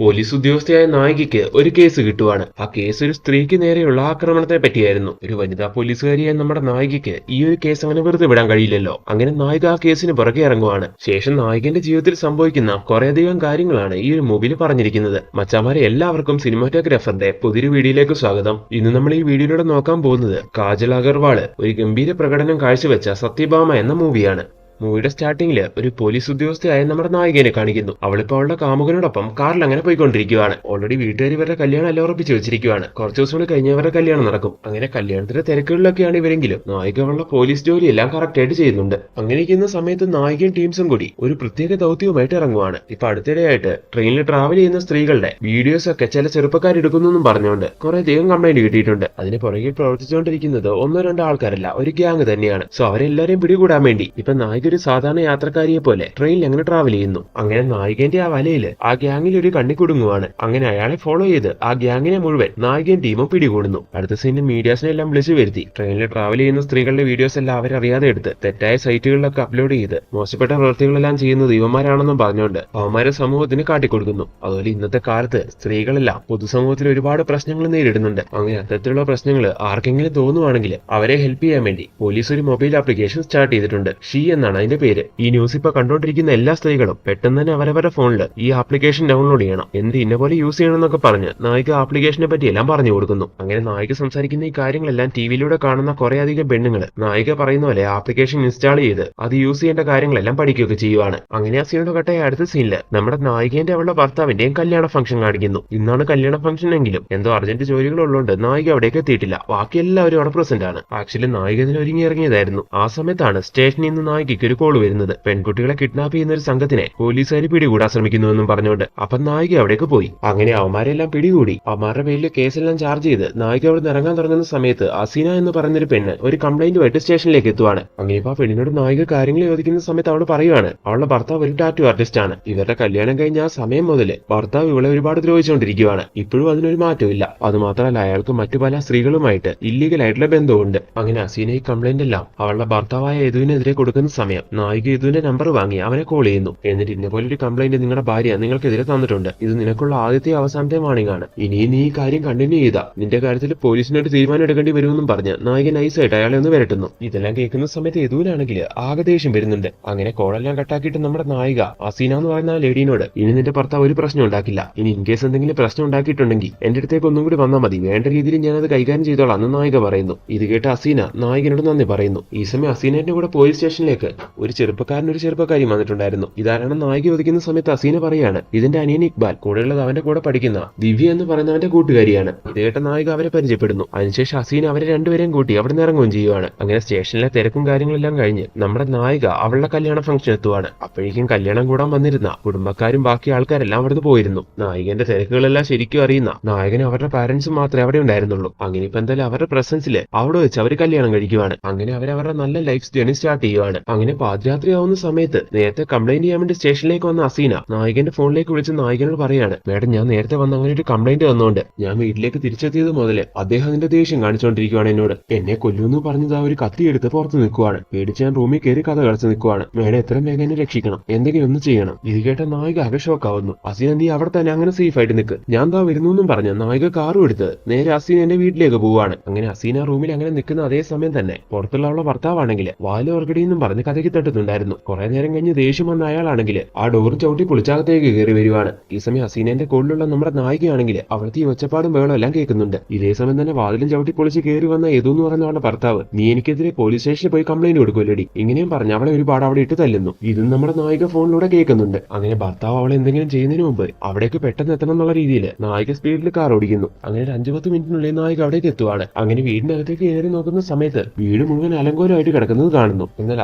Police ഉദ്യോഗസ്ഥയായ നായികയ്ക്ക് ഒരു case കിട്ടുവാണ്. ആ case ഒരു സ്ത്രീക്ക് നേരെയുള്ള ആക്രമണത്തെ പറ്റിയായിരുന്നു. ഒരു വനിതാ പോലീസുകാരിയായ നമ്മുടെ നായികയ്ക്ക് ഈ ഒരു കേസ് അങ്ങനെ വെറുതെ വിടാൻ കഴിയില്ലല്ലോ. അങ്ങനെ നായിക ആ കേസിന് പുറകെ ഇറങ്ങുവാണ്. ശേഷം നായികന്റെ ജീവിതത്തിൽ സംഭവിക്കുന്ന കുറേയധികം കാര്യങ്ങളാണ് ഈ ഒരു മൂവിയിൽ പറഞ്ഞിരിക്കുന്നത്. മച്ചാമാരെ എല്ലാവർക്കും സിനിമാറ്റോഗ്രാഫറിന്റെ പുതിയൊരു വീഡിയോയിലേക്ക് സ്വാഗതം. ഇന്ന് നമ്മൾ ഈ വീഡിയോയിലൂടെ നോക്കാൻ പോകുന്നത് കാജൽ അഗർവാൾ ഒരു ഗംഭീര പ്രകടനം കാഴ്ചവെച്ച സത്യഭാമ എന്ന മൂവിയാണ്. മൂവിയുടെ സ്റ്റാർട്ടിങ്ങിൽ ഒരു പോലീസ് ഉദ്യോഗസ്ഥയായ നമ്മുടെ നായികനെ കാണിക്കുന്നു. അവളിപ്പോ അവളുടെ കാമുകനോടൊപ്പം കാറിൽ അങ്ങനെ പോയിക്കൊണ്ടിരിക്കുകയാണ് ഓൾറെഡി വീട്ടുകാർ ഇവരുടെ കല്യാണം എല്ലാം ഉറപ്പിച്ചു വെച്ചിരിക്കുകയാണ് കുറച്ച് ദിവസം കഴിഞ്ഞ് ഇവരുടെ കല്യാണം നടക്കും. അങ്ങനെ കല്യാണത്തിന്റെ തിരക്കുകളിലൊക്കെയാണ് ഇവരെങ്കിലും. നായിക അവളുടെ പോലീസ് ജോലി എല്ലാം കറക്റ്റ് ആയിട്ട് ചെയ്യുന്നുണ്ട്. അങ്ങനെ ഇരിക്കുന്ന സമയത്ത് നായികയും ടീംസും കൂടി ഒരു പ്രത്യേക ദൗത്യവുമായിട്ട് ഇറങ്ങുവാണ്. ഇപ്പൊ അടുത്തിടെയായിട്ട് ട്രെയിനിൽ ട്രാവൽ ചെയ്യുന്ന സ്ത്രീകളുടെ വീഡിയോസ് ഒക്കെ ചില ചെറുപ്പക്കാർ എടുക്കുന്നെന്നും പറഞ്ഞുകൊണ്ട് കുറെ അധികം കംപ്ലൈന്റ് കിട്ടിയിട്ടുണ്ട്. അതിന് പുറകെ പ്രവർത്തിച്ചുകൊണ്ടിരിക്കുന്നത് ഒന്നോ രണ്ടോ ആൾക്കാരല്ല ഒരു ഗ്യാങ് തന്നെയാണ്. സോ അവരെല്ലാരെയും പിടികൂടാൻ വേണ്ടി ഇപ്പൊ നായിക ഒരു സാധാരണ യാത്രക്കാരിയെ പോലെ ട്രെയിനിൽ അങ്ങനെ ട്രാവൽ ചെയ്യുന്നു. അങ്ങനെ നായികന്റെ ആ വലയിൽ ആ ഗ്യാങ്ങിൽ ഒരു കണ്ണി കുടുങ്ങുവാണ്. അങ്ങനെ അയാളെ ഫോളോ ചെയ്ത് ആ ഗ്യാങ്ങിനെ മുഴുവൻ നായികൻ ടീമും പിടികൂടുന്നു. അടുത്ത സീനിൽ മീഡിയാസിനെ എല്ലാം വിളിച്ചു വരുത്തി. ട്രെയിനിൽ ട്രാവൽ ചെയ്യുന്ന സ്ത്രീകളുടെ വീഡിയോസ് എല്ലാം അവരറിയാതെ എടുത്ത് തെറ്റായ സൈറ്റുകളിലൊക്കെ അപ്ലോഡ് ചെയ്ത് മോശപ്പെട്ട പ്രവൃത്തികളെല്ലാം ചെയ്യുന്നത് ഇവന്മാരാണെന്നും പറഞ്ഞുകൊണ്ട് അവന്മാരെ സമൂഹത്തിന് കാട്ടിക്കൊടുക്കുന്നു. അതുപോലെ ഇന്നത്തെ കാലത്ത് സ്ത്രീകളെല്ലാം പൊതുസമൂഹത്തിൽ ഒരുപാട് പ്രശ്നങ്ങൾ നേരിടുന്നുണ്ട്. അങ്ങനെ അത്തരത്തിലുള്ള പ്രശ്നങ്ങൾ ആർക്കെങ്കിലും തോന്നുവാണെങ്കിൽ അവരെ ഹെൽപ്പ് ചെയ്യാൻ വേണ്ടി പോലീസ് ഒരു മൊബൈൽ ആപ്ലിക്കേഷൻ സ്റ്റാർട്ട് ചെയ്തിട്ടുണ്ട്. ഷീ എന്നാണ് അതിന്റെ പേര്. ഈ ന്യൂസ് ഇപ്പൊ കണ്ടോണ്ടിരിക്കുന്ന എല്ലാ സ്ത്രീകളും പെട്ടെന്ന് തന്നെ അവരവരുടെ ഫോണിൽ ഈ ആപ്ലിക്കേഷൻ ഡൗൺലോഡ് ചെയ്യണം. എന്ത് ഇന്ന പോലെ യൂസ് ചെയ്യണം എന്നൊക്കെ പറഞ്ഞ് നായിക ആപ്ലിക്കേഷനെ പറ്റി എല്ലാം പറഞ്ഞു കൊടുക്കുന്നു. അങ്ങനെ നായിക സംസാരിക്കുന്ന ഈ കാര്യങ്ങളെല്ലാം ടി വിയിലൂടെ കാണുന്ന കുറെ അധികം പെണ്ണുങ്ങൾ നായിക പറയുന്ന പോലെ ആപ്ലിക്കേഷൻ ഇൻസ്റ്റാൾ ചെയ്ത് അത് യൂസ് ചെയ്യേണ്ട കാര്യങ്ങളെല്ലാം പഠിക്കുകയൊക്കെ ചെയ്യുവാണ്. അങ്ങനെ ആ സീനോട് കട്ടായ അടുത്ത സീനിൽ നമ്മുടെ നായികന്റെ അവളുടെ ഭർത്താവിന്റെയും കല്യാണ ഫംഗ്ഷൻ കാണിക്കുന്നു. ഇന്നാണ് കല്യാണ ഫംഗ്ഷൻ എങ്കിലും എന്തോ അർജന്റ് ജോലികളുള്ളതുകൊണ്ട് നായിക അവിടേക്ക് എത്തിയിട്ടില്ല. ബാക്കി എല്ലാവരും അവിടെ പ്രസന്റ് ആണ്. ആക്ച്വലി നായിക ഇതിന് ഒരുങ്ങി ഇറങ്ങിയതായിരുന്നു. ആ സമയത്താണ് സ്റ്റേഷനിൽ നിന്ന് നായികയ്ക്ക് ഒരു കോൾ വരുന്നത്. പെൺകുട്ടികളെ കിഡ്നാപ്പ് ചെയ്യുന്ന ഒരു സംഘത്തിനെ പോലീസുകാർ പിടികൂടാൻ ശ്രമിക്കുന്നുവെന്നും പറഞ്ഞുകൊണ്ട് അപ്പൊ നായിക അവിടേക്ക് പോയി. അങ്ങനെ അവന്മാരെല്ലാം പിടികൂടി. അവന്മാരുടെ പേരിൽ കേസെല്ലാം ചാർജ് ചെയ്ത് നായിക അവിടെ ഇറങ്ങാൻ തുടങ്ങുന്ന സമയത്ത് അസീന എന്ന് പറയുന്നൊരു പെണ്ണ് ഒരു കംപ്ലൈന്റുമായിട്ട് സ്റ്റേഷനിലേക്ക് എത്തുവാണ്. അങ്ങനെ ഇപ്പൊ പെണ്ണിനോട് നായിക കാര്യങ്ങൾ ചോദിക്കുന്ന സമയത്ത് അവൾ പറയുവാണ് അവളുടെ ഭർത്താവ് ഒരു ടാറ്റു ആർട്ടിസ്റ്റ് ആണ്. ഇവരുടെ കല്യാണം കഴിഞ്ഞ ആ സമയം മുതൽ ഭർത്താവ് ഇവളെ ഒരുപാട് ദ്രോഹിച്ചുകൊണ്ടിരിക്കുകയാണ് ഇപ്പോഴും അതിനൊരു മാറ്റമില്ല അത് മാത്രമല്ല അയാൾക്ക് മറ്റു പല സ്ത്രീകളുമായിട്ട് ഇല്ലീഗൽ ആയിട്ടുള്ള ബന്ധമുണ്ട് അങ്ങനെ അസീന ഈ കംപ്ലൈന്റ് എല്ലാം അവളുടെ ഭർത്താവായ യദുവിനെതിരെ കൊടുക്കുന്ന സമയം നായിക യദുവിന്റെ നമ്പർ വാങ്ങി അവനെ കോൾ ചെയ്യുന്നു. എന്നിട്ട് ഇന്ന പോലൊരു കംപ്ലൈന്റ് നിങ്ങളുടെ ഭാര്യ നിങ്ങൾക്കെതിരെ തന്നിട്ടുണ്ട്. ഇത് നിനക്കുള്ള ആദ്യത്തെ അവസാനത്തെ വാണിംഗ് ആണ്. ഇനി നീ ഈ കാര്യം കണ്ടിന്യൂ ചെയ്താ. നിന്റെ കാര്യത്തിൽ പോലീസിനൊരു തീരുമാനം എടുക്കേണ്ടി വരുമെന്നും പറഞ്ഞ് നായിക നൈസായിട്ട് അയാളെ ഒന്ന് വരട്ടുന്നു. ഇതെല്ലാം കേൾക്കുന്ന സമയത്ത് യദുവിനാണെങ്കിൽ ആകെ ദേഷ്യം വരുന്നുണ്ട്. അങ്ങനെ കോളെല്ലാം കട്ടാക്കിയിട്ട് നമ്മുടെ നായിക അസീന എന്ന് പറയുന്ന ആ ലേഡീനോട് ഇനി നിന്റെ ഭർത്താവ് ഒരു പ്രശ്നം ഉണ്ടാക്കില്ല. ഇനി ഇൻ കേസ് എന്തെങ്കിലും പ്രശ്നം ഉണ്ടാക്കിയിട്ടുണ്ടെങ്കിൽ എന്റെ അടുത്തേക്ക് ഒന്നും കൂടി വന്നാൽ മതി. വേണ്ട രീതിയിൽ ഞാൻ അത് കൈകാര്യം ചെയ്തോളാം എന്ന് നായിക പറയുന്നു. ഇത് കേട്ട് അസീന നായികനോട് നന്ദി പറയുന്നു. ഈ സമയം അസീനന്റെ കൂടെ പോലീസ് സ്റ്റേഷനിലേക്ക് ഒരു ചെറുപ്പക്കാരൻ ഒരു ചെറുപ്പക്കാരി വന്നിട്ടുണ്ടായിരുന്നു. ഇതാരാണ് നായിക ഒതുക്കുന്ന സമയത്ത് അസീന പറയാണ് ഇതിന്റെ അനിയൻ ഇക്ബാൽ കൂടെയുള്ളത് അവന്റെ കൂടെ പഠിക്കുന്ന ദിവ്യ എന്ന് പറയുന്നവന്റെ കൂട്ടുകാരിയാണ്. ഇത് കേട്ട നായിക അവരെ പരിചയപ്പെടുന്നു. അതിനുശേഷം അസീന അവരെ രണ്ടുപേരെയും കൂട്ടി അവിടെ നിന്ന് ഇറങ്ങുകയും ചെയ്യുവാണ്. അങ്ങനെ സ്റ്റേഷനിലെ തിരക്കും കാര്യങ്ങളെല്ലാം കഴിഞ്ഞ് നമ്മുടെ നായിക അവളുടെ കല്യാണ ഫംഗ്ഷൻ എത്തുവാണ്. അപ്പോഴേക്കും കല്യാണം കൂടാൻ വന്നിരുന്ന കുടുംബക്കാരും ബാക്കി ആൾക്കാരെല്ലാം അവിടുന്ന് പോയിരുന്നു. നായികന്റെ തിരക്കുകളെല്ലാം ശരിക്കും അറിയുന്ന നായകന് അവരുടെ പാരന്റ്സ് മാത്രമേ അവിടെ ഉണ്ടായിരുന്നുള്ളൂ. അങ്ങനെ ഇപ്പൊ എന്തായാലും അവരുടെ പ്രസൻസിൽ അവിടെ വെച്ച് അവർ കല്യാണം കഴിക്കുവാണ്. അങ്ങനെ അവരവരുടെ നല്ല ലൈഫ് ജേണി സ്റ്റാർട്ട് ചെയ്യുവാണ്. അങ്ങനെ പാതിരാത്രി ആവുന്ന സമയത്ത് നേരത്തെ കംപ്ലൈന്റ് ചെയ്യാൻ വേണ്ടി സ്റ്റേഷനിലേക്ക് വന്ന അസീന നായകന്റെ ഫോണിലേക്ക് വിളിച്ച് നായകനോട് പറയാണ് മേഡം ഞാൻ നേരത്തെ വന്ന അങ്ങനെ ഒരു കംപ്ലൈന്റ് വന്നുകൊണ്ട് ഞാൻ വീട്ടിലേക്ക് തിരിച്ചെത്തിയത് മുതൽ അദ്ദേഹം അതിന്റെ ദേഷ്യം കാണിച്ചുകൊണ്ടിരിക്കുവാണ് എന്നോട്. എന്നെ കൊല്ലുമെന്ന് പറഞ്ഞത് ആ ഒരു കത്തിയെടുത്ത് പുറത്ത് നിൽക്കുവാണ്. പേടിച്ച് ഞാൻ റൂമിൽ കയറി കഥ കളിച്ച് നിൽക്കുവാണ്. മേഡം എത്രയും വേഗം എന്നെ രക്ഷിക്കണം? എന്തെങ്കിലും ഒന്ന് ചെയ്യണം. ഇത് കേട്ട നായിക ആവുന്നു. അസീന നീ അവിടെ തന്നെ അങ്ങനെ സേഫ് ആയിട്ട് നിൽക്ക്. ഞാൻ താ വരുന്നു എന്നും പറഞ്ഞ് നായിക കാറും എടുത്ത് നേരെ അസീന എന്റെ വീട്ടിലേക്ക് പോവാണ് അങ്ങനെ അസീന റൂമിൽ അങ്ങനെ നിൽക്കുന്ന അതേ സമയം തന്നെ പുറത്തുള്ള അവളുടെ ഭർത്താവാണെങ്കിൽ വാൽ എന്നും പറഞ്ഞ് കഥയ്ക്ക് തട്ടുന്നുണ്ടായിരുന്നു കുറെ നേരം കഴിഞ്ഞ് ദേഷ്യം വന്ന അയാളാണെങ്കിൽ ആ ഡോറും ചവിട്ടി പൊളിച്ചകത്തേക്ക് കയറി വരുവാണ്. ഈ സമയം ഹസീനന്റെ കോളിലുള്ള നമ്മുടെ നായികയാണെങ്കിൽ അവിടുത്തെ ഈ ഒച്ചപ്പാടും ബഹളം എല്ലാം കേൾക്കുന്നുണ്ട്. ഇതേ സമയം തന്നെ വാതിലും ചവിട്ടി പൊളിച്ച് കയറി വന്ന ഏതു എന്ന് പറയുന്ന അവളുടെ ഭർത്താവ് നീ എനിക്കെതിരെ പോലീസ് സ്റ്റേഷനിൽ പോയി കംപ്ലൈന്റ് കൊടുക്കുമല്ലേടി ഇങ്ങനെയും പറഞ്ഞു അവളെ ഒരുപാട് അവിടെ ഇട്ട് തല്ലുന്നു. ഇതും നമ്മുടെ നായിക ഫോണിലൂടെ കേൾക്കുന്നുണ്ട്. അങ്ങനെ ഭർത്താവ് അവളെ എന്തെങ്കിലും ചെയ്യുന്നതിന് മുമ്പ് അവിടേക്ക് പെട്ടെന്ന് എത്തണം എന്നുള്ള രീതിയിൽ നായിക സ്പീഡിൽ കാർ ഓടിക്കുന്നു. അങ്ങനെ അഞ്ചു പത്ത് മിനിറ്റിനുള്ളിൽ നായിക അവിടേക്ക് എത്തുവാണ്. അങ്ങനെ വീടിന്റെ അകത്തേക്ക് കയറി നോക്കുന്ന സമയത്ത് വീട് മുഴുവൻ അലങ്കോലമായിട്ട് കിടക്കുന്നത് കാണുന്നു. എന്നാൽ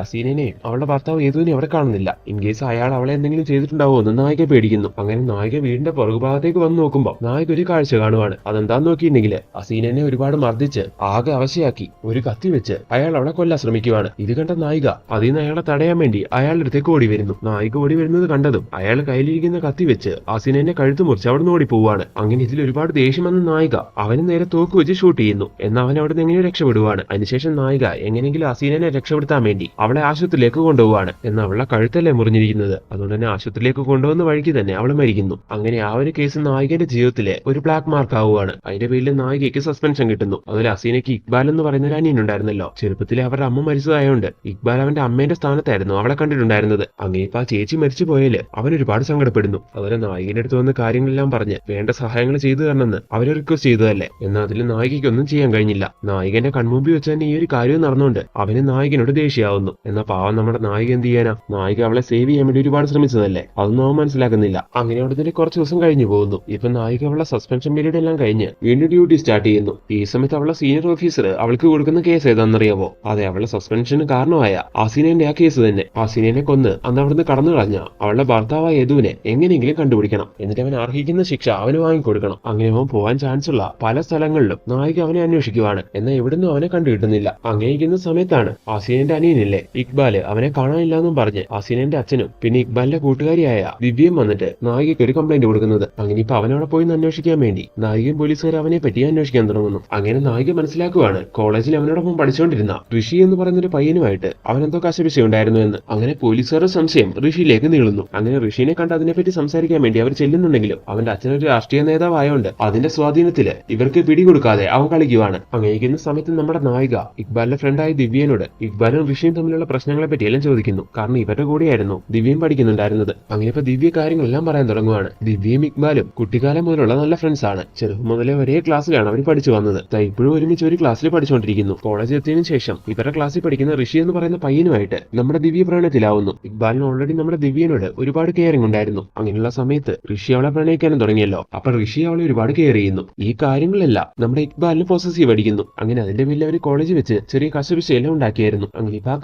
അസീനനെയും അവളുടെ ഭർത്താവ് ഏതുവിനെ അവിടെ കാണുന്നില്ല. ഇൻ കേസ് അയാൾ അവളെ എന്തെങ്കിലും ചെയ്തിട്ടുണ്ടാവോ എന്ന് നായിക പേടിക്കുന്നു. അങ്ങനെ നായിക വീടിന്റെ പുറകുഭാഗത്തേക്ക് വന്ന് നോക്കുമ്പോൾ നായിക ഒരു കാഴ്ച കാണുവാണ്. അതെന്താന്ന് നോക്കിയിട്ടുണ്ടെങ്കിൽ അസീനനെ ഒരുപാട് മർദ്ദിച്ച് ആകെ അവശയാക്കി. ഒരു കത്തി വെച്ച് അയാൾ അവളെ കൊല്ലാൻ ശ്രമിക്കുവാണ്. ഇത് കണ്ട നായിക അതിൽ നിന്ന് അയാളെ തടയാൻ വേണ്ടി അയാളുടെ അടുത്തേക്ക് ഓടി വരുന്നു. നായിക ഓടി വരുന്നത് കണ്ടതും അയാൾ കയ്യിലിരിക്കുന്ന കത്തി വെച്ച് അസീനനെ കഴുത്ത് മുറിച്ച് അവിടെ നിന്ന് ഓടി പോവാണ് അങ്ങനെ ഇതിൽ ഒരുപാട് ദേഷ്യം വന്ന നായിക അവന് നേരെ തോക്ക് വെച്ച് ഷൂട്ട് ചെയ്യുന്നു. എന്നാൽ അവൻ അവിടെ നിന്ന് എങ്ങനെ രക്ഷപ്പെടുവാണ് അതിനുശേഷം നായിക എങ്ങനെയെങ്കിലും അസീനനെ രക്ഷപ്പെടുത്താൻ വേണ്ടി അവളെ ആശുപത്രി ആശുപത്രിയിലേക്ക് കൊണ്ടുപോവാണ് എന്ന് അവളുടെ കഴുത്തല്ലേ മുറിഞ്ഞിരിക്കുന്നത്. അതുകൊണ്ട് തന്നെ ആശുപത്രിയിലേക്ക് കൊണ്ടുവന്ന വഴിക്ക് തന്നെ അവൾ മരിക്കുന്നു. അങ്ങനെ ആ ഒരു കേസ് നായികന്റെ ജീവിതത്തിലെ ഒരു ബ്ലാക്ക് മാർക്ക് ആവുകയാണ്. അതിന്റെ പേരിൽ നായികയ്ക്ക് സസ്പെൻഷൻ കിട്ടുന്നു. അതുപോലെ അസീനയ്ക്ക് ഇക്ബാൽ എന്ന് പറയുന്ന ഒരു അനിയൻ ഉണ്ടായിരുന്നല്ലോ. ചെറുപ്പത്തിലെ അവരുടെ അമ്മ മരിച്ചതായോണ്ട് ഇക്ബാൽ അവന്റെ അമ്മേന്റെ സ്ഥാനത്തായിരുന്നു അവളെ കണ്ടിട്ടുണ്ടായിരുന്നത്. അങ്ങനെ ഇപ്പൊ ആ ചേച്ചി മരിച്ചു പോയാൽ അവൻ ഒരുപാട് സങ്കടപ്പെടുന്നു. അതുപോലെ നായികന്റെ അടുത്ത് വന്ന് കാര്യങ്ങളെല്ലാം പറഞ്ഞ് വേണ്ട സഹായങ്ങൾ ചെയ്തു തരണമെന്ന് അവരെ റിക്വസ്റ്റ് ചെയ്തതല്ലേ? എന്നാൽ അതിൽ നായികയ്ക്കൊന്നും ചെയ്യാൻ കഴിഞ്ഞില്ല. നായികന്റെ കൺമുമ്പിൽ വെച്ച് തന്നെ ഈ ഒരു കാര്യം നടന്നുകൊണ്ട് അവന് നായികനോട് ദേഷ്യമാവുന്നു എന്നാൽ പാവം നമ്മുടെ നായിക എന്ത് ചെയ്യാനാ? നായിക അവളെ സേവ് ചെയ്യാൻ വേണ്ടി ഒരുപാട് ശ്രമിച്ചതല്ലേ? അതൊന്നും അവൻ മനസ്സിലാക്കുന്നില്ല. അങ്ങനെ അവിടെ തന്നെ കുറച്ച് ദിവസം കഴിഞ്ഞു പോകുന്നു. ഇപ്പൊ നായിക അവളെ സസ്പെൻഷൻ പീരീഡ് എല്ലാം കഴിഞ്ഞ് വീണ്ടും ഡ്യൂട്ടി സ്റ്റാർട്ട് ചെയ്യുന്നു. ഈ സമയത്ത് അവളെ സീനിയർ ഓഫീസർ അവൾക്ക് കൊടുക്കുന്ന കേസ് ഏതാണെന്നറിയാവോ? അതെ അവളെ സസ്പെൻഷന് കാരണമായ ആസീനന്റെ ആ കേസ് തന്നെ. ആസീനെ കൊന്ന് അന്ന് അവിടുന്ന് കടന്നു കളഞ്ഞ അവളുടെ ഭർത്താവായ യദുവിനെ എങ്ങനെയെങ്കിലും കണ്ടുപിടിക്കണം. എന്നിട്ട് അവൻ അർഹിക്കുന്ന ശിക്ഷ അവന് വാങ്ങിക്കൊടുക്കണം. അങ്ങനെ അവൻ പോവാൻ ചാൻസ് ഉള്ള പല സ്ഥലങ്ങളിലും നായിക അവനെ അന്വേഷിക്കുവാണ്. എന്നാൽ എവിടുന്നും അവനെ കണ്ടുകിട്ടുന്നില്ല. അങ്ങനെ സമയത്താണ് ആസീനന്റെ അനിയനില്ലേ ഇക്ബാൽ അവനെ കാണാനില്ല എന്നും പറഞ്ഞ് ആസീനന്റെ അച്ഛനും പിന്നെ ഇക്ബാലിന്റെ കൂട്ടുകാരിയായ ദിവ്യയും വന്നിട്ട് നായികയ്ക്ക് ഒരു കംപ്ലൈന്റ് കൊടുക്കുന്നത്. അങ്ങനെ ഇപ്പൊ അവനവിടെ പോയി അന്വേഷിക്കാൻ വേണ്ടി നായികയും പോലീസുകാർ അവനെ പറ്റി അന്വേഷിക്കാൻ തുടങ്ങുന്നു. അങ്ങനെ നായിക മനസ്സിലാക്കുവാണ് കോളേജിൽ അവനോടൊപ്പം പഠിച്ചുകൊണ്ടിരുന്ന ഋഷി എന്ന് പറയുന്ന ഒരു പയ്യനുമായിട്ട് അവനെന്തോ കശപിശയുണ്ടായിരുന്നു എന്ന്. അങ്ങനെ പോലീസുകാരുടെ സംശയം ഋഷിയിലേക്ക് നീളുന്നു. അങ്ങനെ ഋഷിനെ കണ്ട് അതിനെപ്പറ്റി സംസാരിക്കാൻ വേണ്ടി അവർ ചെല്ലുന്നുണ്ടെങ്കിലും അവന്റെ അച്ഛനൊരു രാഷ്ട്രീയ നേതാവായോണ്ട് അതിന്റെ സ്വാധീനത്തിൽ ഇവർക്ക് പിടികൊടുക്കാതെ അവൻ കളിക്കുവാണ്. അങ്ങനെ സമയത്ത് നമ്മുടെ നായിക ഇക്ബാലിന്റെ ഫ്രണ്ടായ ദിവ്യനോട് ഇക്ബാലും ഋഷിയും തമ്മിലുള്ള പ്രശ്നങ്ങളെ പറ്റി എല്ലാം ചോദിക്കുന്നു. കാരണം ഇവരുടെ കൂടെയായിരുന്നു ദിവ്യയും പഠിക്കുന്നുണ്ടായിരുന്നത്. അങ്ങനെ ഇപ്പൊ ദിവ്യ കാര്യങ്ങളെല്ലാം പറയാൻ തുടങ്ങുവാണ്. ദിവ്യയും ഇക്ബാലും കുട്ടിക്കാലം മുതലുള്ള നല്ല ഫ്രണ്ട്സ് ആണ്. ചെറുപ്പം മുതലേ ഒരേ ക്ലാസ്സിലാണ് അവർ പഠിച്ചു വന്നത്. ഇപ്പോഴും ഒരുമിച്ച് ഒരു ക്ലാസ്സിൽ പഠിച്ചുകൊണ്ടിരിക്കുന്നു. കോളേജ് എത്തിയതിനു ശേഷം ഇവരുടെ ക്ലാസ്സിൽ പഠിക്കുന്ന ഋഷി എന്ന് പറയുന്ന പയ്യനുമായിട്ട് നമ്മുടെ ദിവ്യ പ്രണയത്തിലാവുന്നു. ഇക്ബാലിന് ഓൾറെഡി നമ്മുടെ ദിവ്യനോട് ഒരുപാട് കെയറിംഗ് ഉണ്ടായിരുന്നു. അങ്ങനെയുള്ള സമയത്ത് ഋഷി അവളെ പ്രണയിക്കാനും തുടങ്ങിയല്ലോ. അപ്പൊ ഋഷി അവളെ ഒരുപാട് കെയർ ചെയ്യുന്നു. ഈ കാര്യങ്ങളെല്ലാം നമ്മുടെ ഇക്ബാലിന് പോസസീവ് അടിക്കുന്നു. അങ്ങനെ അതിന്റെ പേരിൽ അവർ കോളേജ് വെച്ച് ചെറിയ കശപിശയെല്ലാം ഉണ്ടാക്കിയായിരുന്നു. അങ്ങനെ ഇപ്പൊ ആ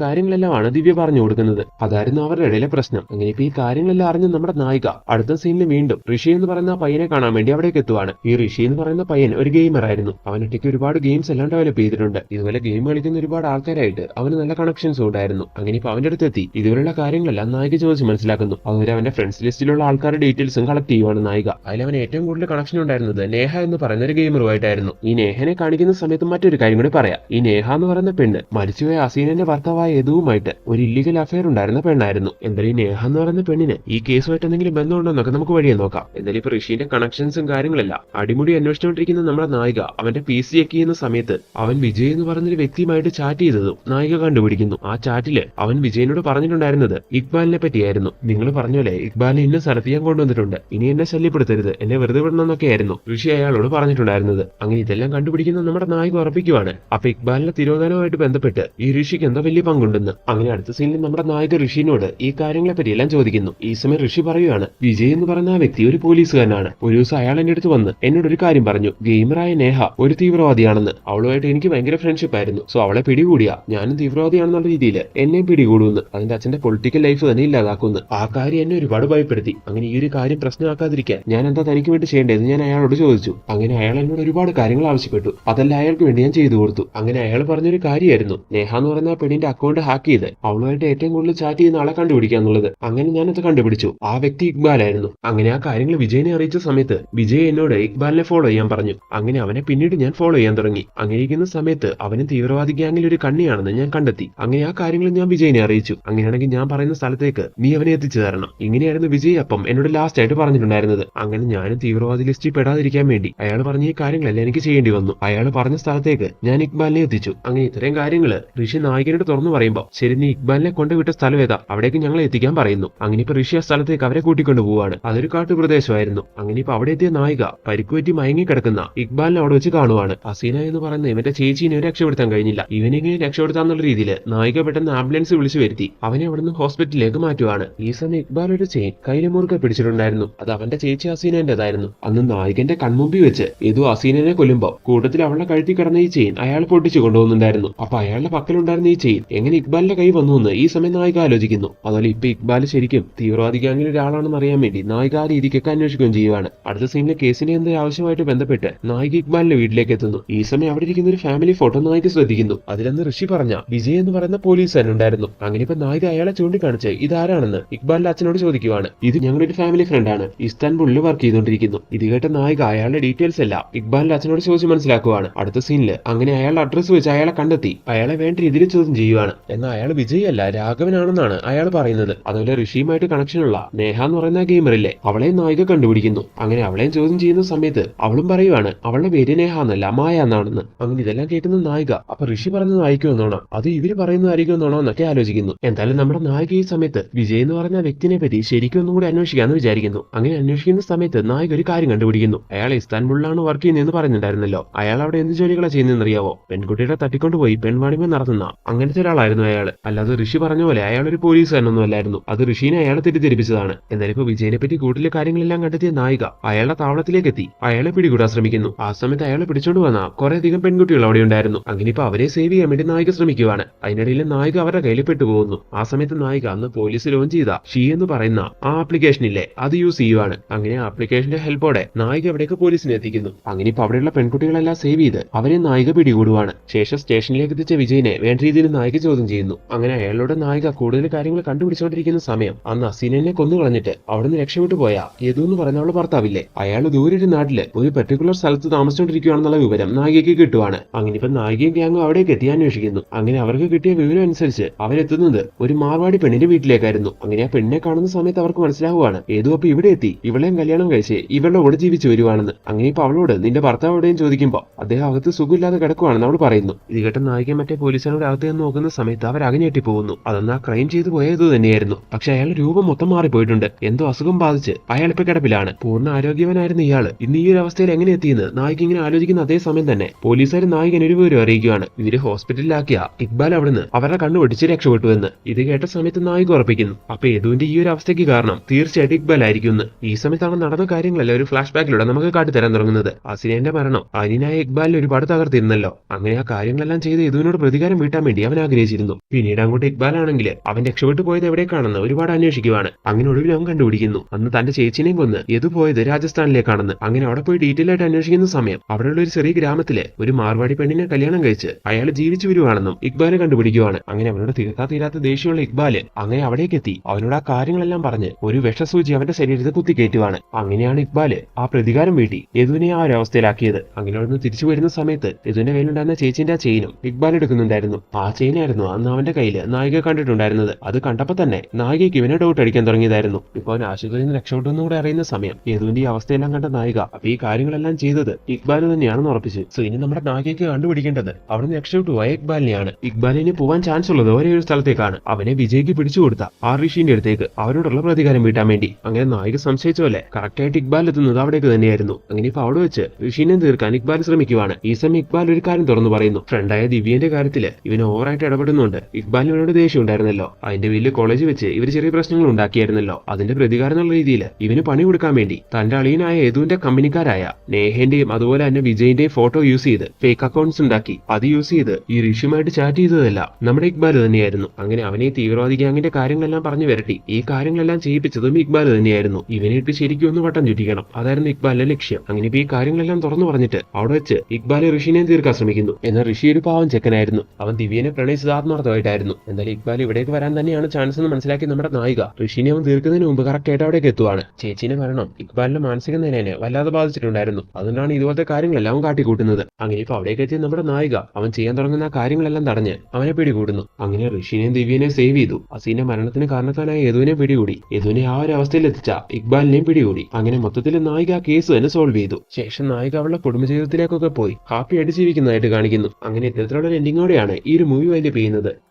കാര്യങ്ങളെല്ലാമാണ് ദിവ്യ പറഞ്ഞു കൊടുക്കുന്നത്. അതായിരുന്നു അവരുടെ ഇടയിലെ പ്രശ്നം. അങ്ങനെ ഇപ്പൊ ഈ കാര്യങ്ങളെല്ലാം അറിഞ്ഞ് നമ്മുടെ നായിക അടുത്ത സീനിൽ വീണ്ടും ഋഷി എന്ന് പറയുന്ന പയ്യനെ കാണാൻ വേണ്ടി അവിടേക്ക് എത്തുവാണ്. ഈ ഋഷി എന്ന് പറയുന്ന പയ്യൻ ഒരു ഗെയിമർ ആയിരുന്നു. അവൻ ഒറ്റയ്ക്ക് ഒരുപാട് ഗെയിംസ് എല്ലാം ഡെവലപ്പ് ചെയ്തിട്ടുണ്ട്. ഇതുപോലെ ഗെയിം കളിക്കുന്ന ഒരുപാട് ആൾക്കാരായിട്ട് അവന് നല്ല കണക്ഷൻസ് ഉണ്ടായിരുന്നു. അങ്ങനെ ഇപ്പൊ അവന്റെ അടുത്തെത്തി ഇതുപോലുള്ള കാര്യങ്ങളെല്ലാം നായിക ചോദിച്ച് മനസ്സിലാക്കുന്നു. അതുവരെ അവന്റെ ഫ്രണ്ട്സ് ലിസ്റ്റിലുള്ള ആൾക്കാരുടെ ഡീറ്റെയിൽസും കളക്ട് ചെയ്യുവാണ് നായിക. അതിൽ അവൻ ഏറ്റവും കൂടുതൽ കണക്ഷൻ ഉണ്ടായിരുന്നത് നേഹ എന്ന് പറയുന്ന ഒരു ഗെയിമറുമായിട്ടായിരുന്നു ഈ നേഹനെ കാണിക്കുന്ന സമയത്ത് മറ്റൊരു കാര്യം കൂടി പറയാം. ഈ നേഹ എന്ന് പറയുന്ന പെണ്ണ് മരിച്ചുപോയ അസീനന്റെ ഭർത്താവായ യദുവുമായിട്ട് ഒരു ഇല്ലീഗൽ അഫയർ ഉണ്ടായിരുന്ന പെണ്ണായിരുന്നു. എന്തായാലും നേഹ എന്ന് പറയുന്ന പെണ്ണിന് ഈ കേസുമായിട്ട് എന്തെങ്കിലും ബന്ധമുണ്ടോ എന്നൊക്കെ നമുക്ക് വഴിയെ നോക്കാം. എന്തായാലും ഇപ്പൊ ഋഷിന്റെ കണക്ഷൻസും കാര്യങ്ങളല്ല അടിമുടി അന്വേഷിച്ചുകൊണ്ടിരിക്കുന്ന നമ്മുടെ നായിക അവന്റെ പി സി ഒക്കെ ചെയ്യുന്ന സമയത്ത് അവൻ വിജയ് എന്ന് പറഞ്ഞൊരു വ്യക്തിയുമായിട്ട് ചാറ്റ് ചെയ്തതും നായിക കണ്ടുപിടിക്കുന്നു. ആ ചാറ്റിൽ അവൻ വിജയനോട് പറഞ്ഞിട്ടുണ്ടായിരുന്നത് ഇക്ബാലിനെ പറ്റിയായിരുന്നു. നിങ്ങൾ പറഞ്ഞ പോലെ ഇക്ബാലിനെ ഇന്ന സ്ഥലത്ത് ഞാൻ കൊണ്ടുവന്നിട്ടുണ്ട്. ഇനി എന്നെ ശല്യപ്പെടുത്തരുത്. എന്നെ വെറുതെ വിടണമെന്നൊക്കെ ആയിരുന്നു ഋഷി അയാളോട് പറഞ്ഞിട്ടുണ്ടായിരുന്നത്. അങ്ങനെ ഇതെല്ലാം കണ്ടുപിടിക്കുന്ന നമ്മുടെ നായിക ഉറപ്പിക്കുവാണ്. അപ്പൊ ഇക്ബാലിന്റെ തിരോധാനവുമായിട്ട് ബന്ധപ്പെട്ട് ഈ ഋഷിക്ക് എന്തോ വലിയ പങ്കുണ്ടെന്ന്. അങ്ങനെ അടുത്ത സീനിൽ നമ്മുടെ നായക ഋഷിനോട് ഈ കാര്യങ്ങളെ പറ്റി എല്ലാം ചോദിക്കുന്നു. ഈ സമയം ഋഷി പറയുകയാണ് വിജയ് എന്ന് പറഞ്ഞ ആ വ്യക്തി ഒരു പോലീസുകാരനാണ്. ഒരു ദിവസം അയാൾ എന്റെ അടുത്ത് വന്ന് എന്നോട് ഒരു കാര്യം പറഞ്ഞു. ഗെയിമറായ നേഹ ഒരു തീവ്രവാദിയാണെന്ന്. അവളുമായിട്ട് എനിക്ക് ഭയങ്കര ഫ്രണ്ട്ഷിപ്പ് ആയിരുന്നു. സോ അവളെ പിടികൂടിയ. ഞാനും തീവ്രവാദിയാണെന്നുള്ള രീതിയിൽ എന്നെയും പിടികൂടുന്നു അതിന്റെ അച്ഛന്റെ പൊളിറ്റിക്കൽ ലൈഫ് തന്നെ ഇല്ലാതാക്കുന്നു ആ കാര്യം എന്നെ ഒരുപാട് ഭയപ്പെടുത്തി. അങ്ങനെ ഈ ഒരു കാര്യം പ്രശ്നമാക്കാതിരിക്കാൻ ഞാൻ എന്താ തനിക്ക് വേണ്ടി ചെയ്യേണ്ടതെന്ന് ഞാൻ അയാളോട് ചോദിച്ചു. അങ്ങനെ അയാൾ എന്നോട് ഒരുപാട് കാര്യങ്ങൾ ആവശ്യപ്പെട്ടു. അതെല്ലാം അയാൾക്ക് വേണ്ടി ഞാൻ ചെയ്തു കൊടുത്തു. അങ്ങനെ അയാൾ പറഞ്ഞൊരു കാര്യമായിരുന്നു. നേഹ എന്ന് പറഞ്ഞ ആ പെണ്ണിന്റെ അക്കൗണ്ട് ഹാക്ക് ചെയ്ത് അവളുമായിട്ട് ഏറ്റവും കൂടുതൽ ചാറ്റ് ചെയ്യുന്ന ആളെ കണ്ടുപിടിക്കുക എന്നുള്ളത്. അങ്ങനെ ഞാനത് കണ്ടുപിടിച്ചു. ആ വ്യക്തി ഇക്ബാലായിരുന്നു. അങ്ങനെ ആ കാര്യങ്ങൾ വിജയനെ അറിയിച്ച സമയത്ത് വിജയ് എന്നോട് ഇക്ബാലിനെ ഫോളോ ചെയ്യാൻ പറഞ്ഞു. അങ്ങനെ അവനെ പിന്നീട് ഞാൻ ഫോളോ ചെയ്യാൻ തുടങ്ങി. അങ്ങനെ ഇരിക്കുന്ന സമയത്ത് അവന് തീവ്രവാദി ഗ്യാങ്ങിൽ ഒരു കണ്ണിയാണെന്ന് ഞാൻ കണ്ടെത്തി. അങ്ങനെ ആ കാര്യങ്ങൾ ഞാൻ വിജയനെ അറിയിച്ചു. അങ്ങനെയാണെങ്കിൽ ഞാൻ പറയുന്ന സ്ഥലത്തേക്ക് നീ അവനെ എത്തിച്ചു തരണം. ഇങ്ങനെയായിരുന്നു വിജയ് അപ്പം എന്നോട് ലാസ്റ്റ് ആയിട്ട് പറഞ്ഞിട്ടുണ്ടായിരുന്നത്. അങ്ങനെ ഞാൻ തീവ്രവാദി ലിസ്റ്റിൽ പെടാതിരിക്കാൻ വേണ്ടി അയാൾ പറഞ്ഞ ഈ കാര്യങ്ങളെല്ലാം എനിക്ക് ചെയ്യേണ്ടി വന്നു. അയാൾ പറഞ്ഞ സ്ഥലത്തേക്ക് ഞാൻ ഇക്ബാലിനെ എത്തിച്ചു. അങ്ങനെ ഇത്രയും കാര്യങ്ങൾ ഋഷി നായകനോട് തുറന്നു പറയുമ്പോൾ ശരി നീ ഇക്ബാലിനെ കൊണ്ടുവിട്ട സ്ഥലം ഏതാ? അവിടേക്ക് ഞങ്ങളെ എത്തിക്കാൻ പറയുന്നു. അങ്ങനെ ഇപ്പൊ ഋഷി ആ സ്ഥലത്തേക്ക് അവരെ കൂട്ടിക്കൊണ്ടു പോവാണ് അതൊരു കാട്ടുപ്രദേശമായിരുന്നു. അങ്ങനെ ഇപ്പൊ അവിടെ എത്തിയ നായിക പരിക്കുപറ്റി മയങ്ങി കിടക്കുന്ന ഇക്ബാലിനെ അവിടെ വെച്ച് കാണുവാണ്. അസീന എന്ന് പറയുന്ന ഇവന്റെ ചേച്ചീനെ രക്ഷപ്പെടുത്താൻ കഴിഞ്ഞില്ല. ഇവനെങ്ങനെ രക്ഷപ്പെടുത്താന്നുള്ള രീതിയിൽ നായിക പെട്ടെന്ന് ആംബുലൻസ് വിളിച്ചു വരുത്തി. അവനെ അവിടുന്ന് ഹോസ്പിറ്റലിലേക്ക് മാറ്റുവാണ്. ഈ സമയം ഇക്ബാൽ ഒരു ചെയിൻ കയ്യിലെ മുറുക്കെ പിടിച്ചിട്ടുണ്ടായിരുന്നു. അത് അവന്റെ ചേച്ചി ഹസീനന്റേതായിരുന്നു. അന്ന് നായികന്റെ കൺമുമ്പിൽ വെച്ച് ഏതോ അസീനനെ കൊല്ലുമ്പോ കൂട്ടത്തിൽ അവളുടെ കഴുത്തി കിടന്ന ഈ ചെയിൻ അയാൾ പൊട്ടിച്ചു കൊണ്ടുപോകുന്നുണ്ടായിരുന്നു. അപ്പൊ അയാളുടെ പക്കലുണ്ടായിരുന്ന ഈ ചെയിൻ. എങ്ങനെ ഇക്ബാലിന്റെ വന്നു എന്ന് ഈ സമയം നായിക ആലോചിക്കുന്നു. അതുപോലെ ഇപ്പൊ ഇക്ബാൽ ശരിക്കും തീവ്രവാദി ഗ്യാങ്ങിൽ ഒരാളാണെന്ന് അറിയാൻ വേണ്ടി നായിക ആ രീതിക്കൊക്കെ അന്വേഷിക്കുകയും ചെയ്യുവാണ്. അടുത്ത സീനിലെ കേസിനെ എന്ത് ആവശ്യമായിട്ട് ബന്ധപ്പെട്ട് നായിക ഇക്ബാലിന്റെ വീട്ടിലേക്ക് എത്തുന്നു. ഈ സമയം അവിടെ ഇരിക്കുന്ന ഒരു ഫാമിലി ഫോട്ടോ നായിക ശ്രദ്ധിക്കുന്നു. അതിലന്ന് ഋഷി പറഞ്ഞ വിജയ് എന്ന് പറയുന്ന പോലീസുകാരൻ ഉണ്ടായിരുന്നു. അങ്ങനെ ഇപ്പൊ നായിക അയാളെ ചൂണ്ടിക്കാണിച്ച് ഇതാരാണെന്ന് ഇക്ബാലിന്റെ അച്ഛനോട് ചോദിക്കുവാണ്. ഇത് ഞങ്ങളുടെ ഒരു ഫാമിലി ആണ്. ഇസ്താൻബുളിൽ വർക്ക് ചെയ്തുകൊണ്ടിരിക്കുന്നു ഇത് കേട്ട നായിക അയാളുടെ ഡീറ്റെയിൽസ് എല്ലാം ഇക്ബാലിന്റെ അച്ഛനോട് ചോദിച്ച് മനസ്സിലാക്കുവാണ്. അടുത്ത സീനിൽ അങ്ങനെ അയാളുടെ അഡ്രസ്സ് വെച്ച് അയാളെ കണ്ടെത്തി. അയാളെ വേണ്ട രീതിയിൽ ചോദ്യം ചെയ്യുവാണ്. എന്നാൽ അയാൾ വിജയ് അല്ല രാഘവനാണെന്നാണ് അയാൾ പറയുന്നത്. അതുപോലെ ഋഷിയുമായിട്ട് കണക്ഷനുള്ള നേഹ എന്ന് പറയുന്ന ഗെയിമറില്ലേ അവളെ നായിക കണ്ടുപിടിക്കുന്നു. അങ്ങനെ അവളെയും ചോദ്യം ചെയ്യുന്ന സമയത്ത് അവളും പറയുവാണ് അവളുടെ പേര് നേഹ എന്നല്ല മായ എന്നാണെന്ന്. അങ്ങനെ ഇതെല്ലാം കേൾക്കുന്ന നായിക അപ്പൊ ഋഷി പറയുന്നത് ആയിരിക്കും എന്നാണോ? അത് ഇവർ പറയുന്നതായിരിക്കും എന്നാണോ എന്നൊക്കെ ആലോചിക്കുന്നു. എന്തായാലും നമ്മുടെ നായിക ഈ സമയത്ത് വിജയ് എന്ന് പറഞ്ഞ വ്യക്തിനെ പറ്റി ശരിക്കും ഒന്നും കൂടി അന്വേഷിക്കാന്ന് വിചാരിക്കുന്നു. അങ്ങനെ അന്വേഷിക്കുന്ന സമയത്ത് നായിക ഒരു കാര്യം കണ്ടുപിടിക്കുന്നു. അയാൾ ഇസ്താൻബുളിലാണ് വർക്ക് ചെയ്യുന്നതെന്ന് പറയുന്നുണ്ടായിരുന്നല്ലോ അയാൾ അവിടെ എന്ത് ജോലികളാണ് ചെയ്യുന്നതെന്ന് അറിയാവോ? പെൺകുട്ടിയുടെ തട്ടിക്കൊണ്ടുപോയി പെൺവാണിമ നടത്തുന്ന അങ്ങനത്തെ ഒരാളായിരുന്നു അയാൾ അല്ലാതെ ഋഷി പറഞ്ഞ പോലെ അയാൾ ഒരു പോലീസുകാരനൊന്നും അല്ലായിരുന്നു അത് ഋഷിനെ അയാളെ തെറ്റിദ്ധരിപ്പിച്ചതാണ്. എന്നാൽ ഇപ്പൊ വിജയനെ പറ്റി കൂട്ടിലെ കാര്യങ്ങളെല്ലാം കണ്ടെത്തിയ നായിക അയാളുടെ താവളത്തിലേക്ക് എത്തി അയാളെ പിടികൂടാൻ ശ്രമിക്കുന്നു. ആ സമയത്ത് അയാളെ പിടിച്ചോണ്ട് വന്ന കുറെ അധികം പെൺകുട്ടികൾ അവിടെ ഉണ്ടായിരുന്നു. അങ്ങനെ ഇപ്പൊ അവരെ സേവ് ചെയ്യാൻ വേണ്ടി നായിക ശ്രമിക്കുവാണ്. അതിനിടയിൽ നായിക അവരുടെ കയ്യിൽ പെട്ടുപോകുന്നു. ആ സമയത്ത് നായിക അന്ന് പോലീസ് ലോഞ്ച് ചെയ്ത ഷീ എന്ന് പറയുന്ന ആ ആപ്ലിക്കേഷൻ ഇല്ലേ അത് യൂസ് ചെയ്യുവാണ്. അങ്ങനെ ആപ്ലിക്കേഷന്റെ ഹെൽപ്പോടെ നായിക അവിടേക്ക് പോലീസിനെ എത്തിക്കുന്നു. അങ്ങനെ ഇപ്പൊ അവിടെയുള്ള പെൺകുട്ടികളെല്ലാം സേവ് ചെയ്ത് അവരെ നായിക പിടികൂടുവാണ്. ശേഷം സ്റ്റേഷനിലേക്ക് എത്തിച്ച വിജയനെ വേണ്ട രീതിയിൽ നായിക ചോദ്യം ചെയ്യുന്നു. അങ്ങനെ അയാളുടെ നായിക കൂടുതൽ കാര്യങ്ങൾ കണ്ടുപിടിച്ചുകൊണ്ടിരിക്കുന്ന സമയം. അന്ന് അസീനെ കൊന്നു കളഞ്ഞിട്ട് അവിടുന്ന് രക്ഷപ്പെട്ടു പോയ യദു എന്ന് പറഞ്ഞ അവളുടെ ഭർത്താവില്ലേ? അയാൾ ദൂരെ ഒരു നാട്ടിൽ ഒരു പെർട്ടിക്കുലർ സ്ഥലത്ത് താമസിച്ചുകൊണ്ടിരിക്കുകയാണെന്നുള്ള വിവരം നായികയ്ക്ക് കിട്ടുവാണ്. അങ്ങനെ ഇപ്പൊ നായികയും ഗ്യാങ്ങും അവിടേക്ക് എത്തി അന്വേഷിക്കുന്നു. അങ്ങനെ അവർക്ക് കിട്ടിയ വിവരം അനുസരിച്ച് അവരെത്തുന്നത് ഒരു മാർവാടി പെണ്ണിന്റെ വീട്ടിലേക്കായിരുന്നു. അങ്ങനെ ആ പെണ്ണിനെ കാണുന്ന സമയത്ത് അവർക്ക് മനസ്സിലാവുകയാണ് ഏതോ അപ്പൊ ഇവിടെ എത്തി ഇവളെയും കല്യാണം കഴിച്ച് ഇവളുടെ കൂടെ ജീവിച്ചു വരുവാണെന്ന്. അങ്ങനെ ഇപ്പൊ അവളോട് നിന്റെ ഭർത്താവ് എവിടെയും ചോദിക്കുമ്പോ അദ്ദേഹം അകത്ത് സുഖമില്ലാതെ കിടക്കുവാണെന്ന് അവൾ പറയുന്നു. ഇത് കേട്ട നായിക മറ്റേ പോലീസുകാരുടെ അകത്ത് നോക്കുന്ന സമയത്ത് അവർ അകഞ്ഞെട്ടി പോകുന്നു. അതെന്നാ ക്രൈം ചെയ്തു പോയത് തന്നെയായിരുന്നു. പക്ഷെ അയാളുടെ രൂപം മൊത്തം മാറിപ്പോയിട്ടുണ്ട്. എന്തോ അസുഖം ബാധിച്ച് അയാൾ ഇപ്പൊ കിടപ്പിലാണ്. പൂർണ ആരോഗ്യവനായിരുന്നു ഇയാൾ ഇന്ന് ഈ ഒരു അവസ്ഥയിൽ എങ്ങനെ എത്തിയെന്ന് നായിക ഇങ്ങനെ ആലോചിക്കുന്ന അതേ സമയം തന്നെ പോലീസുകാർ നായികൻ ഒരു വിവരം അറിയിക്കുകയാണ്. ഇവർ ഹോസ്പിറ്റലിലാക്കിയ ഇക്ബാൽ അവിടുന്ന് അവരുടെ കണ്ണു ഒടിച്ച് രക്ഷപ്പെട്ടു എന്ന് ഇത് കേട്ട സമയത്ത് നായിക ഉറപ്പിക്കുന്നു. അപ്പൊ യദുവിന്റെ ഈ ഒരു അവസ്ഥയ്ക്ക് കാരണം തീർച്ചയായിട്ടും ഇക്ബാൽ ആയിരിക്കുന്നു ഈ സമയത്താണ് നടന്ന കാര്യങ്ങളെല്ലാം ഒരു ഫ്ലാഷ് ബാക്കിലൂടെ നമുക്ക് കാട്ടിത്തരാൻ തുടങ്ങുന്നത്. അസിനേന്റെ മരണം അനിനായ ഇക്ബാലിനെ ഒരുപാട് തകർത്തിരുന്നല്ലോ. അങ്ങനെ ആ കാര്യങ്ങളെല്ലാം ചെയ്ത് യദുവിനോട് പ്രതികാരം വീട്ടാൻ വേണ്ടി അവൻ ആഗ്രഹിച്ചിരുന്നു. പിന്നീട് അങ്ങോട്ട് ഇക്ബാൽ ആണെങ്കിൽ അവൻ രക്ഷപ്പെട്ടു പോയത് എവിടേക്കാണെന്ന് ഒരുപാട് അന്വേഷിക്കുവാണ്. അങ്ങനെ ഒടുവിൽ അവൻ കണ്ടുപിടിക്കുന്നു. അന്ന് തന്റെ ചേച്ചിനെയും കൊന്ന് യദു പോയത് രാജസ്ഥാനിലേക്കാണെന്ന് അങ്ങനെ അവിടെ പോയി ഡീറ്റെയിൽ ആയിട്ട് അന്വേഷിക്കുന്ന സമയം അവിടെയുള്ള ഒരു ചെറിയ ഗ്രാമത്തിലെ ഒരു മാർവാടി പെണ്ണിനെ കല്യാണം കഴിച്ച് അയാൾ ജീവിച്ചു വരുവാണെന്നും ഇക്ബാൽ കണ്ടുപിടിക്കുവാണ്. അങ്ങനെ അവനോട് തീർത്താ തീരാത്ത ദേഷ്യമുള്ള ഇക്ബാൽ അങ്ങനെ അവിടേക്ക് എത്തി അവനോട് ആ കാര്യങ്ങളെല്ലാം പറഞ്ഞ് ഒരു വിഷസൂചി അവന്റെ ശരീരത്തെ കുത്തിക്കയറ്റുവാണ്. അങ്ങനെയാണ് ഇക്ബാൽ ആ പ്രതികാരം വീട്ടി. യദുവിനെ ആ ഒരവസ്ഥയിലാക്കിയത്. അങ്ങനെ അവിടുന്ന് തിരിച്ചു വരുന്ന സമയത്ത് യദുവിന്റെ കയ്യിലുണ്ടായിരുന്ന ചേച്ചിന്റെ ആ ചെയിനും ഇക്ബാൽ എടുക്കുന്നുണ്ടായിരുന്നു. ആ ചെയിനായിരുന്നു അന്ന് അവന്റെ കയ്യിൽ നായിക കണ്ടിട്ടുണ്ടായിരുന്നത്. അത് കണ്ടപ്പോ തന്നെ നായികയ്ക്ക് ഇവനെ ഡൗട്ട് അടിക്കാൻ തുടങ്ങിയതായിരുന്നു. ഇപ്പൊ അവൻ ആശുപത്രിയിൽ നിന്ന് രക്ഷപ്പെട്ടു കൂടെ അറിയുന്ന സമയം. യദുവിന്റെ ഈ അവസ്ഥയെല്ലാം കണ്ട നായിക. അപ്പൊ ഈ കാര്യങ്ങളെല്ലാം ചെയ്തത് ഇക്ബാൽ തന്നെയാണെന്ന് ഉറപ്പിച്ച്. സോ ഇനി നമ്മുടെ നായികയ്ക്ക് കണ്ടുപിടിക്കേണ്ടത് അവിടുന്ന് രക്ഷപ്പെട്ടു പോയ ഇക്ബാലിനെയാണ്. ഇക്ബാലിന് പോവാൻ ചാൻസ് ഉള്ളത് ഒരേ ഒരു സ്ഥലത്തേക്കാണ്. അവനെ വിജയ്ക്ക് പിടിച്ചു കൊടുത്ത ഋഷിന്റെ അടുത്തേക്ക് അവരോടുള്ള പ്രതികാരം വീട്ടാൻ വേണ്ടി. അങ്ങനെ നായിക സംശയിച്ച പോലെ കറക്റ്റായിട്ട് ഇക്ബാൽ എത്തുന്നത് അവിടേക്ക് തന്നെയായിരുന്നു. അങ്ങനെ ഇപ്പൊ അവിടെ വെച്ച് ഋഷിനെ തീർക്കാൻ ഇക്ബാൽ ശ്രമിക്കുവാണ്. ഈ സമയം ഇക്ബാൽ ഒരു കാര്യം തുറന്നു പറയുന്നു. ഫ്രണ്ടായ ദിവ്യന്റെ കാര്യത്തിൽ ഇവന് ഓവറായിട്ട് ഇടപെടുന്നുണ്ട്. ഇക്ബാലിന് അവരോട് ദേഷ്യം ഉണ്ടായിരുന്നല്ലോ അതിന്റെ വലിയ കോളേജ് വെച്ച് ഇവർ ചെറിയ പ്രശ്നങ്ങൾ ഉണ്ടാക്കിയായിരുന്നല്ലോ. അതിന്റെ പ്രതികാരം എന്നുള്ള രീതിയിൽ ഇവന് പണി കൊടുക്കാൻ വേണ്ടി തന്റെ അളിയനായ യദുവിന്റെ കമ്പനിക്കാരായ നേഹന്റെയും അതുപോലെ തന്നെ വിജയിന്റെയും ഫോട്ടോ യൂസ് ചെയ്ത് ഫേക്ക് അക്കൗണ്ട്സ് ഉണ്ടാക്കി. അത് യൂസ് ചെയ്ത് ഈ ഋഷിയുമായിട്ട് ചാറ്റ് ചെയ്തതല്ല നമ്മുടെ ഇക്ബാൽ തന്നെയായിരുന്നു. അങ്ങനെ അവനെ തീവ്രവാദി ഗ്യാങ്ങിന്റെ കാര്യങ്ങളെല്ലാം പറഞ്ഞു വരട്ടി. ഈ കാര്യങ്ങളെല്ലാം ചെയ്യിപ്പിച്ചതും ഇക്ബാൽ തന്നെയായിരുന്നു. ഇവനെ ഇട്ട് ശരിക്കും ഒന്ന് വട്ടം ചുറ്റിക്കണം. അതായിരുന്നു ഇക്ബാലിന്റെ ലക്ഷ്യം. അങ്ങനെ ഇപ്പൊ ഈ കാര്യങ്ങളെല്ലാം തുറന്നു പറഞ്ഞിട്ട് അവിടെ വെച്ച് ഇക്ബാൽ ഋഷിനെ തീർക്കാൻ ശ്രമിക്കുന്നു. എന്നാൽ ഋഷി ഒരു പാവം ചെക്കനായിരുന്നു. അവൻ ദിവ്യനെ പ്രണയിച്ചത് ആത്മാർത്ഥമായിട്ടായിരുന്നു. എന്തായാലും ഇക്ബാൽ ഇവിടേക്ക് വരാൻ തന്നെയാണ് ചാൻസ് എന്ന് മനസ്സിലാക്കി നമ്മുടെ നായിക. ഋഷിനെ അവൻ തീർക്കുന്നതിന് മുമ്പ് കറക്റ്റ് ആയിട്ട് അവിടേക്ക് എത്തുവാണ്. ചേച്ചിന്റെ മരണം ഇക്ബാലിന്റെ മാനസിക നിലയെ വല്ലാതെ ബാധിച്ചിട്ടുണ്ടായിരുന്നു. അതുകൊണ്ടാണ് ഇതുപോലത്തെ കാര്യങ്ങളെല്ലാം കാട്ടിക്കൂട്ടുന്നത്. അങ്ങനെ ഇപ്പൊ അവിടേക്ക് എത്തിയ നമ്മുടെ നായിക അവൻ ചെയ്യാൻ തുടങ്ങുന്ന കാര്യങ്ങളെല്ലാം തടഞ്ഞ് അവനെ പിടികൂടുന്നു. അങ്ങനെ ഋഷിനെയും ദിവ്യനെയും സേവ് ചെയ്തു. അസീന്റെ മരണത്തിന് കാരണത്താനായ യദുവിനെ പിടികൂടി. യദുവിനെ ആ ഒരു അവസ്ഥയിൽ എത്തിച്ച ഇക്ബാലിനെയും പിടികൂടി. അങ്ങനെ മൊത്തത്തിൽ നായിക കേസ് തന്നെ സോൾവ് ചെയ്തു. ശേഷം നായിക അവളുടെ കുടുംബജീവിതത്തിലേക്കൊക്കെ പോയി. ഹാപ്പി ആയിട്ട് ജീവിക്കുന്നതായിട്ട് കാണിക്കുന്നു. അങ്ങനെ ഇത്തരത്തിലുള്ള എൻഡിങ്ങോടെയാണ് ഈ ഒരു മൂവി വലിയ ചെയ്യുന്നത്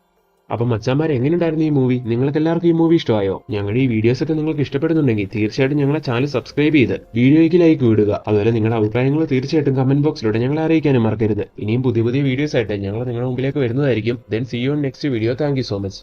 അപ്പൊ മച്ചാന്മാരെ എങ്ങനെയുണ്ടായിരുന്നു ഈ മൂവി നിങ്ങൾക്ക് എല്ലാവർക്കും ഈ മൂവി ഇഷ്ടമായോ? ഞങ്ങളുടെ ഈ വീഡിയോസ് ഒക്കെ നിങ്ങൾക്ക് ഇഷ്ടപ്പെടുന്നുണ്ടെങ്കിൽ തീർച്ചയായിട്ടും ഞങ്ങളെ ചാനൽ സബ്സ്ക്രൈബ് ചെയ്ത് വീഡിയോയ്ക്ക് ലൈക്ക് വിടുക അതുപോലെ നിങ്ങളുടെ അഭിപ്രായങ്ങൾ തീർച്ചയായിട്ടും കമന്റ് ബോക്സിലൂടെ ഞങ്ങളെ അറിയിക്കാനും മറക്കരുത്. ഇനിയും പുതിയ പുതിയ വീഡിയോസ് ആയിട്ട് ഞങ്ങൾ നിങ്ങളുടെ മുമ്പിലേക്ക് വരുന്നതായിരിക്കും. Then see you next video thank so much